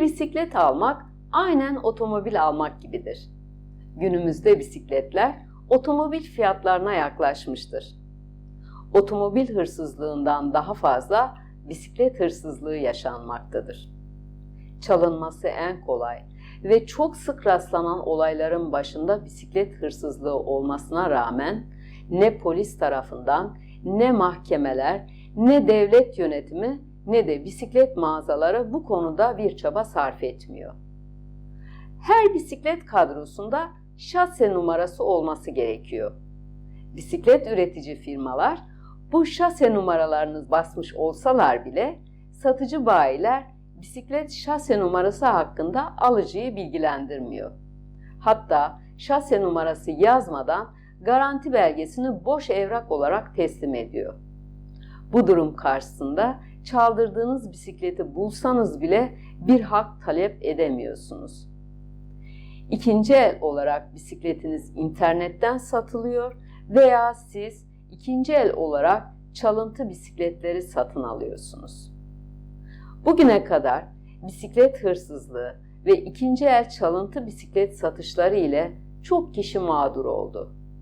Bisiklet almak aynen otomobil almak gibidir. Günümüzde bisikletler otomobil fiyatlarına yaklaşmıştır. Otomobil hırsızlığından daha fazla bisiklet hırsızlığı yaşanmaktadır. Çalınması en kolay ve çok sık rastlanan olayların başında bisiklet hırsızlığı olmasına rağmen ne polis tarafından ne mahkemeler ne devlet yönetimi ne de bisiklet mağazaları bu konuda bir çaba sarf etmiyor. Her bisiklet kadrosunda şase numarası olması gerekiyor. Bisiklet üretici firmalar bu şase numaralarını basmış olsalar bile satıcı bayiler bisiklet şase numarası hakkında alıcıyı bilgilendirmiyor. Hatta şase numarası yazmadan garanti belgesini boş evrak olarak teslim ediyor. Bu durum karşısında çaldırdığınız bisikleti bulsanız bile bir hak talep edemiyorsunuz. İkinci el olarak bisikletiniz internetten satılıyor veya siz ikinci el olarak çalıntı bisikletleri satın alıyorsunuz. Bugüne kadar bisiklet hırsızlığı ve ikinci el çalıntı bisiklet satışları ile çok kişi mağdur oldu.